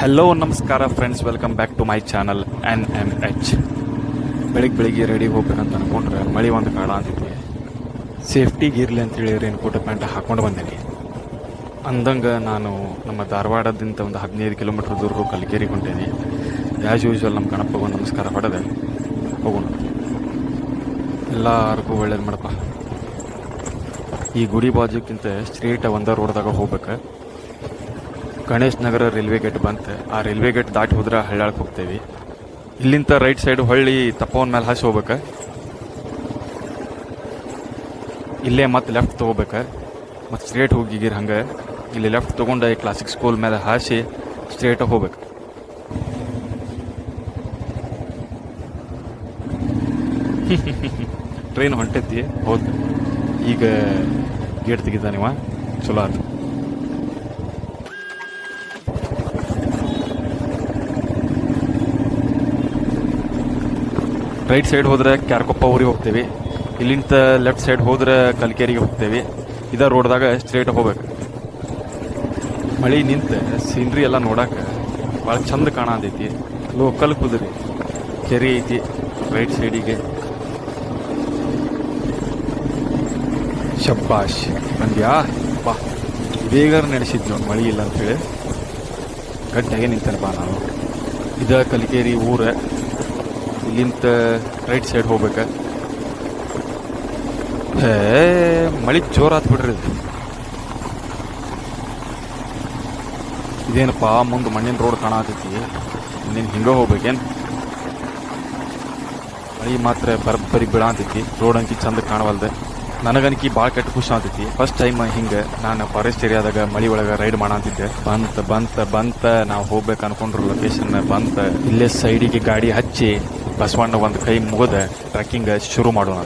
Hello ನಮಸ್ಕಾರ friends welcome back to my channel N M H ಬೆಳಿಗ್ಗೆ ಬೆಳಿಗ್ಗೆ ready ಹೋಗ್ಬೇಕಂತ ಅನ್ಕೊಂಡ್ರೆ ಮಳೆ ಒಂದು ಕಾಡ ಅಂತಿದ್ವಿ. ಸೇಫ್ಟಿಗೆ ಇರಲಿ ಅಂತೇಳಿ ರೇನ್ ಕೋಟ್ ಪ್ಯಾಂಟ್ ಹಾಕೊಂಡು ಬಂದೇನಿ. ಅಂದಂಗೆ ನಾನು ನಮ್ಮ ಧಾರವಾಡದಿಂದ ಒಂದು ಹದಿನೈದು ಕಿಲೋಮೀಟ್ರ್ ದೂರ ಕಲಿಕೇರಿ ಹೊಂಟೇನಿ ಆ್ಯಸ್ ಯೂಶ್ವಲ್ ನಮ್ಮ ಗಣಪ ಒಂದು ನಮಸ್ಕಾರ ಹೊಡೆದೆ. ಹೋಗೋಣ. ಎಲ್ಲರಿಗೂ ಒಳ್ಳೇದು ಮಾಡಪ್ಪ. ಈ ಗುಡಿ ಬಾಜುಕ್ಕಿಂತ ಸ್ಟ್ರೇಟ್ ಒಂದೇ ರೋಡ್ದಾಗ ಹೋಗ್ಬೇಕು. ಗಣೇಶ್ ನಗರ ರೈಲ್ವೆ ಗೇಟ್ ಬಂತು. ಆ ರೈಲ್ವೆ ಗೇಟ್ ದಾಟಿ ಹೋದ್ರೆ ಹಳ್ಳ್ಯಾಳಕ್ಕೆ ಹೋಗ್ತೇವೆ. ಇಲ್ಲಿಂದ ರೈಟ್ ಸೈಡ್ ಹೊಳ್ಳಿ ತಪ್ಪವನ್ ಮೇಲೆ ಹಾಸಿ ಹೋಗ್ಬೇಕು. ಇಲ್ಲೇ ಮತ್ತೆ ಲೆಫ್ಟ್ ತೊಗೋಬೇಕು. ಮತ್ತು ಸ್ಟ್ರೇಟ್ ಹೋಗಿಗಿರ್ ಹಂಗೆ. ಇಲ್ಲಿ ಲೆಫ್ಟ್ ತೊಗೊಂಡು ಕ್ಲಾಸಿಕ್ ಸ್ಕೂಲ್ ಮೇಲೆ ಹಾಸಿ ಸ್ಟ್ರೇಟಾಗಿ ಹೋಗ್ಬೇಕು. ಟ್ರೈನ್ ಹೊಂಟೈತಿ. ಹೋದ್. ಈಗ ಗೇಟ್ ತೆಗಿತಾನಿವ ಚಲೋ ಆಯ್ತು ರೈಟ್ ಸೈಡ್ ಹೋದ್ರೆ ಕ್ಯಾರ್ಕೊಪ್ಪ ಊರಿಗೆ ಹೋಗ್ತೇವೆ. ಇಲ್ಲಿಂದ ಲೆಫ್ಟ್ ಸೈಡ್ ಹೋದ್ರೆ ಕಲ್ಕೇರಿಗೆ ಹೋಗ್ತೇವೆ. ಇದ ರೋಡ್ದಾಗ ಸ್ಟ್ರೇಟ್ ಹೋಗ್ಬೇಕು. ಮಳೆ ನಿಂತು ಸೀನ್ರಿ ಎಲ್ಲ ನೋಡಕ್ಕೆ ಭಾಳ ಚಂದ ಕಾಣತೈತಿ. ಲೋಕಲ್ ಕುದುರೆ, ಕೆರೆ ಐತಿ ರೈಟ್ ಸೈಡಿಗೆ ಶಬ್ಬಾಶ್ ಬಂದ್ಯಾ? ಬಾ. ಬೇಗ ನೋಡಿ ಮಳೆ ಇಲ್ಲ ಅಂತೇಳಿ. ಗಟ್ಟಿಯಾಗೆ ನಿಂತಾನೆ ಬಾ ನಾನು. ಇದ ಕಲಿಕೇರಿ ಊರ. ಇಲ್ಲಿಂದ ರೈಟ್ ಸೈಡ್ ಹೋಗ್ಬೇಕು? ಹೇ ಮಳಿ ಜೋರ್ ಆತ್ ಬಿಡ್ರಿ ಇದು. ಇದೇನಪ್ಪ, ಮುಂದೆ ಮಣ್ಣಿನ ರೋಡ್ ಕಾಣತೈತಿ ನೀನು ಹಿಂಗೆ ಹೋಗ್ಬೇಕೇನ್? ಮಳೆ ಮಾತ್ರ ಬರಬ್ಬರಿ ಬೀಳಾಂತೈತಿ. ರೋಡ್ ಅಂಕಿ ಚಂದ ಕಾಣವಲ್ದೆ. ನನಗನ್ಕಿ ಭಾಳ ಕೆಟ್ಟ ಖುಷಿ ಆಗ್ತೈತಿ. ಫಸ್ಟ್ ಟೈಮ್ ಹಿಂಗೆ ನಾನು ಫಾರೆಸ್ಟ್ ಏರಿಯಾದಾಗ ಮಳಿ ಒಳಗೆ ರೈಡ್ ಮಾಡಂತಿದ್ದೆ. ಬಂತ ಬಂತ ಬಂತ. ನಾವು ಹೋಗ್ಬೇಕು ಅನ್ಕೊಂಡ್ರು ಲೊಕೇಶನ್ ಬಂತ. ಇಲ್ಲೇ ಸೈಡಿಗೆ ಗಾಡಿ ಹಚ್ಚಿ ಬಸವಣ್ಣ ಒಂದು ಕೈ ಮುಗಿದ ಟ್ರೆಕ್ಕಿಂಗ್ ಶುರು ಮಾಡೋಣ.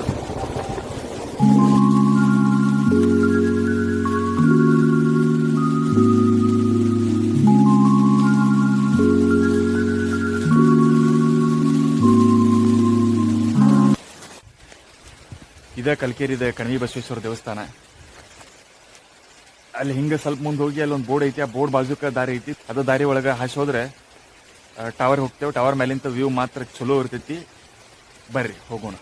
ಇದೇ ಇದೇ ಕಣಿವೆ ಬಸವೇಶ್ವರ ದೇವಸ್ಥಾನ. ಅಲ್ಲಿ ಹಿಂಗೆ ಸ್ವಲ್ಪ ಮುಂದೆ ಹೋಗಿ, ಅಲ್ಲಿ ಒಂದು ಬೋರ್ಡ್ ಐತಿ, ಆ ಬೋರ್ಡ್ ಬಾಜುಕ ದಾರಿ ಐತಿ. ಅದು ದಾರಿ ಒಳಗೆ ಹಾಸಿ ಹೋದ್ರೆ ಟವರ್ ಹೋಗ್ತೇವೆ. ಟವರ್ ಮೇಲಿಂದ ವ್ಯೂ ಮಾತ್ರ ಚಲೋ ಇರ್ತೈತಿ. ಬರ್ರಿ, ಹೋಗೋಣ.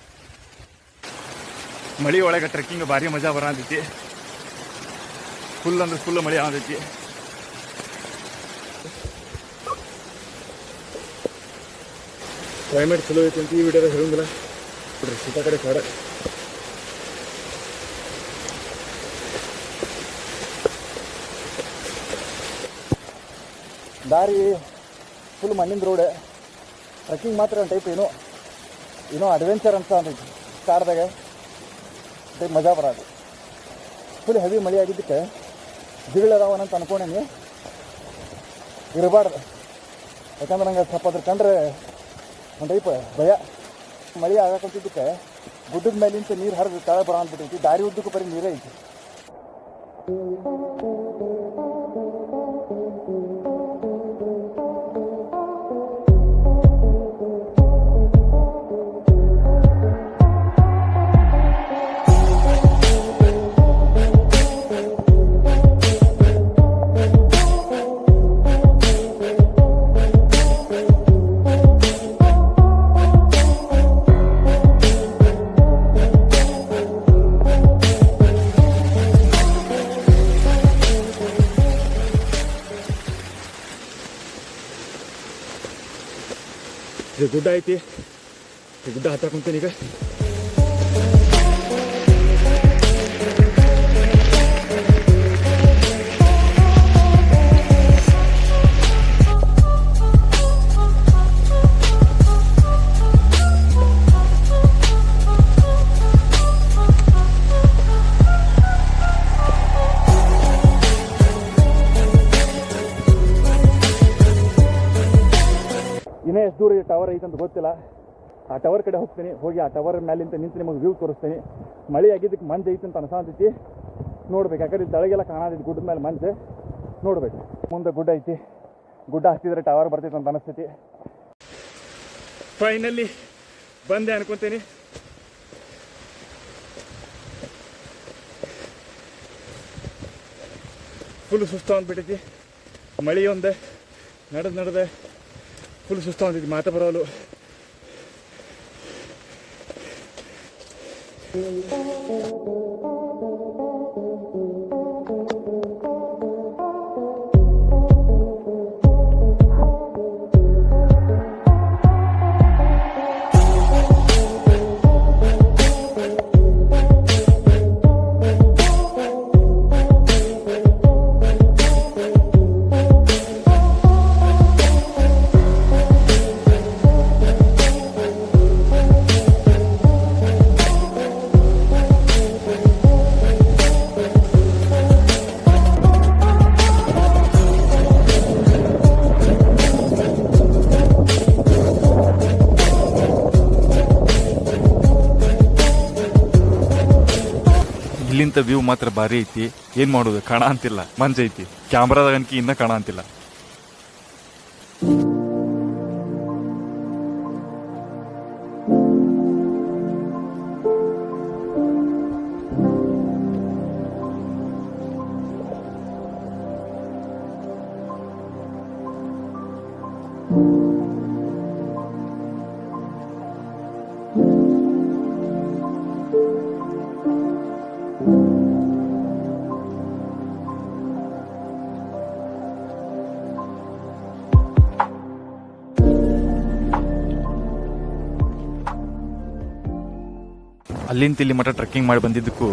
ಮಳಿ ಒಳಗೆ ಟ್ರೆಕ್ಕಿಂಗ್ ಭಾರಿ ಮಜಾ ಬರತೈತಿ. ಫುಲ್ ಅಂದ್ರೆ ಫುಲ್ ಮಳೆ ಆಗತೈತಿ. ಕ್ಲೈಮೇಟ್ ಚಲೋ ಐತಿ ಅಂತ ಈ ವಿಡಿಯೋದಾಗ ಹೇಳಂಗಿಲ್ಲ ಬಿಡ್ರಿ ಸೀತಾ ಕಡೆ ಕಾಡ ದಾರಿ ಫುಲ್ ಮಣ್ಣಿನ ರೋಡ್ ಟ್ರೆಕ್ಕಿಂಗ್ ಮಾತ್ರ ಒಂದು ಟೈಪ್ ಏನೋ ಏನೋ ಅಡ್ವೆಂಚರ್ ಅಂತ ಅಂತೈತಿ ಕಾರ್ದಾಗ ಟೈಪ್ ಮಜಾ ಬರೋದು. ಫುಲ್ ಹೆವಿ ಮಳೆ ಆಗಿದ್ದಕ್ಕೆ ಅಂತ ಅನ್ಕೊಂಡೇನಿ. ಇರಬಾರ್ದು. ಯಾಕಂದ್ರೆ ನಂಗೆ ಸ್ವಲ್ಪ ಅದ್ರ ಕಂಡ್ರೆ ಒಂದು ಟೈಪ್ ಭಯ. ಮಳೆ ಆಗಕ್ಕಂತಿದ್ದಕ್ಕೆ ಗುಡ್ಡದ ಮೇಲಿಂದ ನೀರು ಹರಿದು ತಳ ಬರೋ ಅಂದ್ಬಿಟ್ಟೈತಿ. ದಾರಿ ಉದ್ದಕ್ಕೂ ಬರೀ ನೀರೇ ಐತಿ. ಗುಡ್ಡ ಐತಿ ಗುಡ್ಡ ಹತ್ತಾಕ್ ಕುಂತೇನಿ ಈಗ ಎಷ್ಟು ದೂರ ಟವರ್ ಐತೆ ಅಂತ ಗೊತ್ತಿಲ್ಲ. ಆ ಟವರ್ ಕಡೆ ಹೋಗ್ತೀನಿ. ಹೋಗಿ ಆ ಟವರ್ ಮೇಲಿಂದ ನಿಂತು ನಿಮಗೆ ವ್ಯೂ ತೋರಿಸ್ತೀನಿ. ಮಳೆ ಆಗಿದ್ದಕ್ಕೆ ಮಂಜು ಐತೆ ಅಂತ ಅನ್ಸಾತೈತಿ. ನೋಡ್ಬೇಕು. ಯಾಕಂದ್ರೆ ತಳಗೆಲ್ಲ ತೆಳಗೆಲ್ಲ ಗುಡ್ಡ ಮೇಲೆ ಮಂಜು. ನೋಡ್ಬೇಕು. ಮುಂದೆ ಗುಡ್ಡ ಐತಿ. ಗುಡ್ಡ ಹತ್ತಿದ್ರೆ ಟವರ್ ಬರ್ತೈತೆ ಅಂತ ಅನಿಸ್ತೈತಿ. ಫೈನಲಿ ಬಂದೆ ಅನ್ಕೊತೀನಿ. ಫುಲ್ ಸುಸ್ತು ಅಂದ್ಬಿಟ್ಟೈತಿ. ಮಳೆ ಒಂದು, ನಡೆದು ನಡೆದೆ. ಫುಲ್ ಸುಸ್ತಾಗ್ತೈತಿ ಮಾತಾ ಬರೋಲು ಇಲ್ಲಿಂದ ವ್ಯೂ ಮಾತ್ರ ಭಾರಿ ಐತಿ. ಏನ್ ಮಾಡೋದು? ಕಾಣ ಅಂತಿಲ್ಲ. ಮಂಜ್ ಐತಿ. ಕ್ಯಾಮ್ರಾದಾಗ ಅನ್ಕಿ ಇನ್ನ ಕಾಣ ಅಂತಿಲ್ಲ. ಅಲ್ಲಿಂದ ಇಲ್ಲಿ ಮಠ ಟ್ರೆಕ್ಕಿಂಗ್ ಮಾಡಿ ಬಂದಿದ್ದಕ್ಕೂ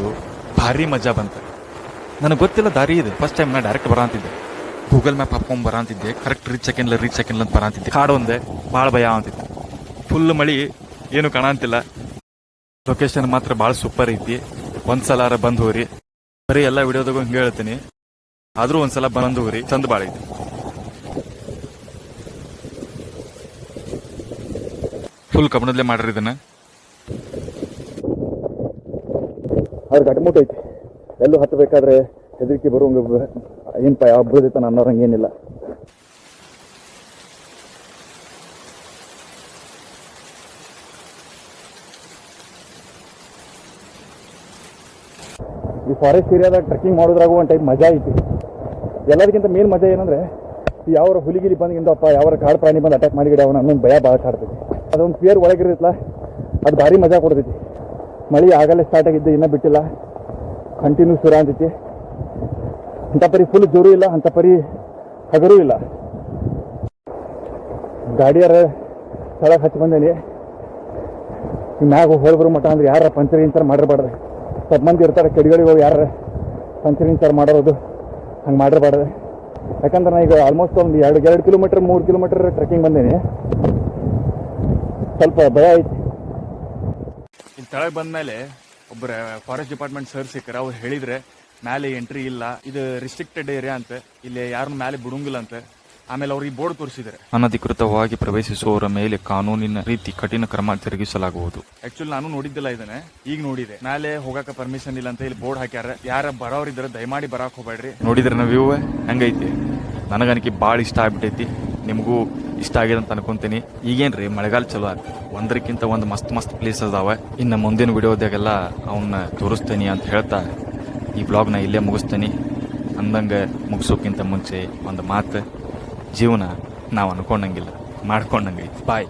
ಭಾರಿ ಮಜಾ ಬಂತ. ನನಗೆ ಗೊತ್ತಿಲ್ಲ ದಾರಿ ಇದೆ. ಫಸ್ಟ್ ಟೈಮ್ ನಾ ಡೈರೆಕ್ಟ್ ಬರಂತಿದ್ದೆ ಗೂಗಲ್ ಮ್ಯಾಪ್ ಹಾಕೊಂಡ್ ಬರಂತಿದ್ದೆ ಕರೆಕ್ಟ್ ರೀಚ್ ಸೆಕೆಂಡ್ಲ ರೀಚ್ ಸೆಕೆಂಡ್ಲ ಅಂತ ಬರಂತಿದ್ದೆ ಕಾಡು ಒಂದೆ, ಭಾಳ ಭಯ ಅಂತಿದ್ದೆ ಫುಲ್ ಮಳಿ, ಏನು ಕಾಣಂತಿಲ್ಲ. ಲೊಕೇಶನ್ ಮಾತ್ರ ಭಾಳ ಸೂಪರ್ ಐತಿ. ಒಂದ್ಸಲ ಬಂದು ಹೋರಿ. ಬರೀ ಎಲ್ಲ ವಿಡಿಯೋದಾಗೂ ಹಿಂಗೆ ಹೇಳ್ತೀನಿ. ಆದರೂ ಒಂದ್ಸಲ ಬಂದು ಹೋರಿ. ಚಂದ ಭಾಳ ಐತಿ. ಫುಲ್ ಕಬ್ಬಣದಲ್ಲೇ ಮಾಡ್ರಿ ಇದನ್ನ. ಅವ್ರ ಗಟ್ಮುಟ್ ಐತಿ. ಎಲ್ಲೂ ಹತ್ತಬೇಕಾದ್ರೆ ಹೆದರಿಕೆ ಬರುವಂಗ ಏನಪ್ಪ ಯಾವ ಬುಡದೈತ ಅನ್ನೋರಂಗೆ ಏನಿಲ್ಲ. ಈ ಫಾರೆಸ್ಟ್ ಏರಿಯಾದಾಗ ಟ್ರೆಕ್ಕಿಂಗ್ ಮಾಡೋದ್ರಾಗ ಒಂದು ಟೈಪ್ ಮಜಾ ಐತಿ. ಎಲ್ಲದಕ್ಕಿಂತ ಮೇನ್ ಮಜಾ ಏನಂದ್ರೆ ಯಾವ ಹುಲಿಗಿಲಿ ಬಂದಿಂದಪ್ಪ ಯಾವ ಕಾಡು ಪ್ರಾಣಿ ಬಂದು ಅಟ್ಯಾಕ್ ಮಾಡಿಗಿಡ ಅವನ ಭಯ ಭಾಳ ಕಾಡ್ತೈತಿ. ಅದೊಂದು ಫಿಯರ್ ಒಳಗಿರುತ್ತಲ್ಲ, ಅದು ಭಾರಿ ಮಜಾ ಕೊಡ್ತೈತಿ. ಮಳೆ ಆಗಲೇ ಸ್ಟಾರ್ಟ್ ಆಗಿದ್ದು ಇನ್ನೂ ಬಿಟ್ಟಿಲ್ಲ. ಕಂಟಿನ್ಯೂ ಸುರ ಅಂತೈತಿ ಅಂಥ ಪರಿ ಫುಲ್ ಜೋರು ಇಲ್ಲ ಅಂಥ ಪರಿ ಹಗರೂ ಇಲ್ಲ. ಗಾಡಿಯಾರ ಸ್ಥಳ ಹಚ್ಚಿ ಬಂದೇನಿ. ಮ್ಯಾಗ ಹೋಗ್ಬರೋ ಮಟ್ಟ ಅಂದ್ರೆ ಯಾರ ಪಂಚರ್ ಇಂಚರ್ ಮಾಡಿರ್ಬಾರ್ದು. ಸ್ವಲ್ಪ ಮಂದಿ ಇರ್ತಾರೆ, ಕೆಡಿಗಳಿಗೆ ಹೋಗಿ ಯಾರ ಪಂಚರ್ ಇಂಚರ್ ಮಾಡಿರೋದು ಹಂಗೆ ಮಾಡಿರ್ಬಾರ್ದು. ಯಾಕಂದ್ರೆ ನಾ ಈಗ ಆಲ್ಮೋಸ್ಟ್ ಒಂದು ಎರಡು ಎರಡು ಕಿಲೋಮೀಟ್ರ್ ಮೂರು ಕಿಲೋಮೀಟ್ರ್ ಟ್ರೆಕ್ಕಿಂಗ್ ಬಂದೇನಿ. ಸ್ವಲ್ಪ ಭಯ ಐತಿ. ಇಲ್ಲಿ ಬಂದ ಮೇಲೆ ಒಬ್ಬರ ಫಾರೆಸ್ಟ್ ಡಿಪಾರ್ಟ್ಮೆಂಟ್ ಸರ್ ಸಿಕ್ಕರೆ ಅವ್ರು ಹೇಳಿದ್ರೆ ಮೇಲೆ ಎಂಟ್ರಿ ಇಲ್ಲ ಇದು ರಿಸ್ಟ್ರಿಕ್ಟೆಡ್ ಏರಿಯಾ ಅಂತ ಇಲ್ಲಿ ಯಾರನ್ನ ಮೇಲೆ ಬಿಡುಂಗಿಲ್ಲ ಅಂತ. ಆಮೇಲೆ ಅವ್ರಿಗೆ ಬೋರ್ಡ್ ತೋರಿಸಿದ್ದಾರೆ. ಅನಧಿಕೃತವಾಗಿ ಪ್ರವೇಶಿಸುವವರ ಮೇಲೆ ಕಾನೂನಿನ ರೀತಿ ಕಠಿಣ ಕ್ರಮ ಜರುಗಿಸಲಾಗುವುದು. ಆಕ್ಚುಲಿ ನಾನು ನೋಡಿದ್ದಿಲ್ಲ ಇದನ್ನ ಈಗ ನೋಡಿದೆ. ಮೇಲೆ ಹೋಗಕ ಪರ್ಮಿಷನ್ ಇಲ್ಲ ಅಂತ ಇಲ್ಲಿ ಬೋರ್ಡ್ ಹಾಕ್ಯಾರ. ಯಾರ ಬರೋರಿದ್ರೆ ದಯಮಾಡಿ ಬರಕ್ ಹೋಗ್ಬೇಡ್ರಿ. ನೋಡಿದ್ರೆ ನಾವು ವ್ಯೂ ಹೆಂಗೈತಿ? ನನಗನಕಿ ಭಾಳ ಇಷ್ಟ ಆಗ್ಬಿಟ್ಟೈತಿ. ನಿಮಗೂ ಇಷ್ಟ ಆಗಿದೆ ಅಂತ ಅನ್ಕೊಂತೀನಿ. ಈಗೇನ್ರಿ, ಮಳೆಗಾಲ ಚಲೋ ಆಯ್ತು ಒಂದ್ರಕ್ಕಿಂತ ಒಂದು ಮಸ್ತ್ ಮಸ್ತ್ ಪ್ಲೇಸ್ ಅದಾವ. ಇನ್ನು ಮುಂದಿನ ವಿಡಿಯೋದಾಗೆಲ್ಲ ಅವನ್ನ ತೋರಿಸ್ತೀನಿ ಅಂತ ಹೇಳ್ತಾ, ಈ ಬ್ಲಾಗ್ನ ಇಲ್ಲೇ ಮುಗಿಸ್ತೀನಿ. ಅಂದಂಗೆ ಮುಗಿಸೋಕ್ಕಿಂತ ಮುಂಚೆ ಒಂದು ಮಾತು. ಜೀವನ ನಾವು ಅನ್ಕೊಂಡಂಗಿಲ್ಲ. ಮಾಡ್ಕೊಂಡಂಗೈತಿ. ಬಾಯ್